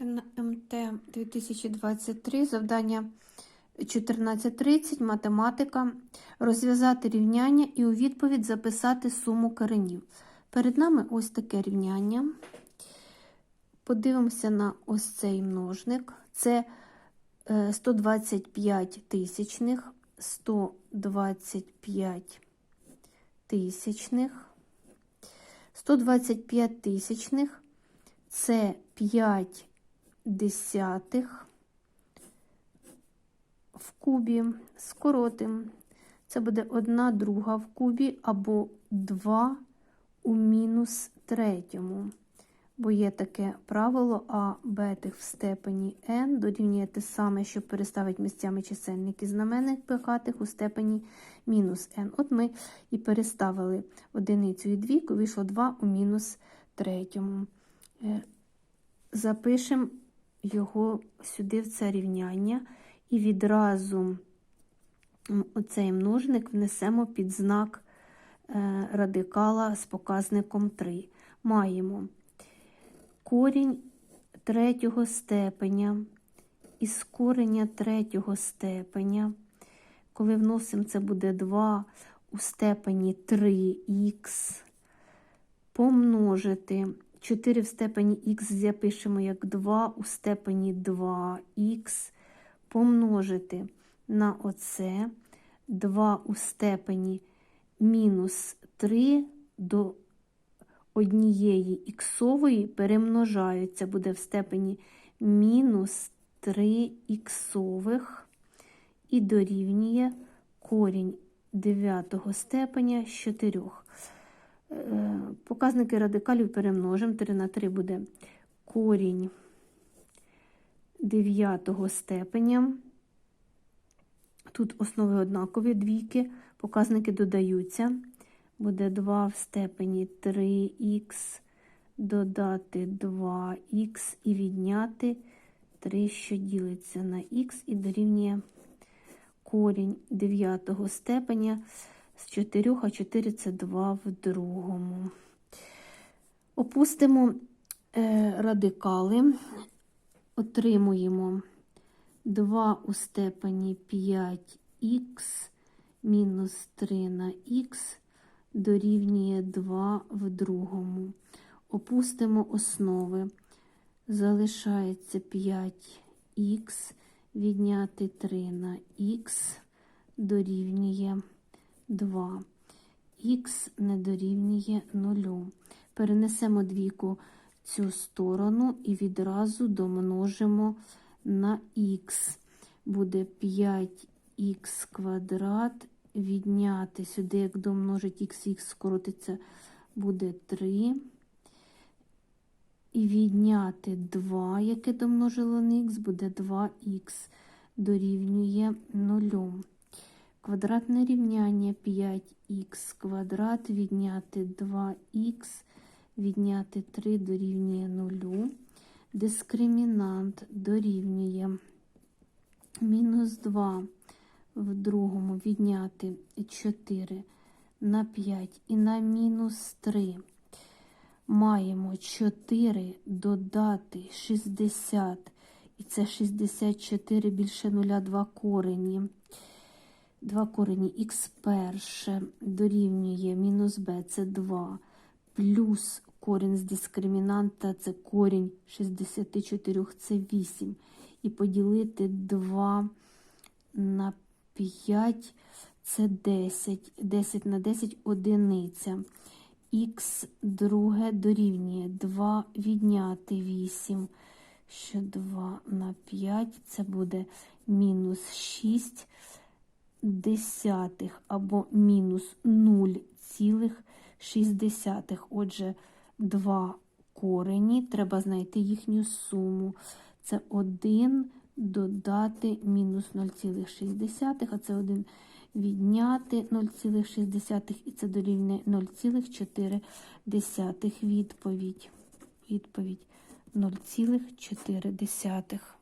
МТ 2023, завдання 14.30, математика. Розв'язати рівняння і у відповідь записати суму коренів. Перед нами ось таке рівняння. Подивимося на ось цей множник. Це е, 125 тисячних, 125 тисячних, 125 тисячних це 5 десятих в кубі. Скоротимо. Це буде 1 друга в кубі або 2 у мінус третьому. Бо є таке правило А бетих в степені n дорівнює те саме, що переставити місцями чисельники знаменник пихатих у степені мінус n. От ми і переставили одиницю і двійку, вийшло 2 у мінус третьому. Е, Запишемо його сюди в це рівняння і відразу оцей множник внесемо під знак е, радикала з показником 3. Маємо корінь третього степеня із корення третього степеня. Коли вносимо, це буде 2 у степені 3х, помножити 4 в степені х запишемо як 2 у степені 2х, помножити на оце 2 у степені мінус 3 до однієї іксової перемножаються, буде в степені мінус 3 іксових і дорівнює корінь 9 степеня з 4. Е, Показники радикалів перемножимо. 3 на 3 буде корінь 9 степеня. Тут основи однакові двійки, показники додаються. Буде 2 в степені 3х, додати 2х і відняти 3, що ділиться на х, і дорівнює корінь 9 степеня з 4, а 4 це 2 в другому. Опустимо е, радикали, отримуємо 2 у степені 5х мінус 3 на х дорівнює 2 в другому. Опустимо основи. Залишається 5х, відняти 3 на х дорівнює 2. Х не дорівнює 0. Перенесемо двійку в цю сторону і відразу домножимо на х. Буде 5х квадрат, відняти сюди, як домножить х, х скоротиться, буде 3. І відняти 2, яке домножило на х, буде 2х дорівнює 0. Квадратне рівняння 5х квадрат, відняти 2х, відняти 3 дорівнює 0. Дискримінант дорівнює мінус 2 в другому відняти 4 на 5 і на мінус 3. Маємо 4 додати 60, і це 64 більше 0, 2 корені. 2 корені х перше дорівнює мінус b, це 2, плюс корінь з дискримінанта, це корінь 64, це 8. І поділити 2 на 5, це 10. 10 на 10 одиниця. Х друге дорівнює 2 відняти 8, що 2 на 5, це буде мінус 6 десятих або мінус 0,6. Отже, 2 корені, треба знайти їхню суму. Це 1 додати мінус 0,6, а це 1 відняти 0,6 і це дорівнює 0,4 відповідь. Відповідь 0,4.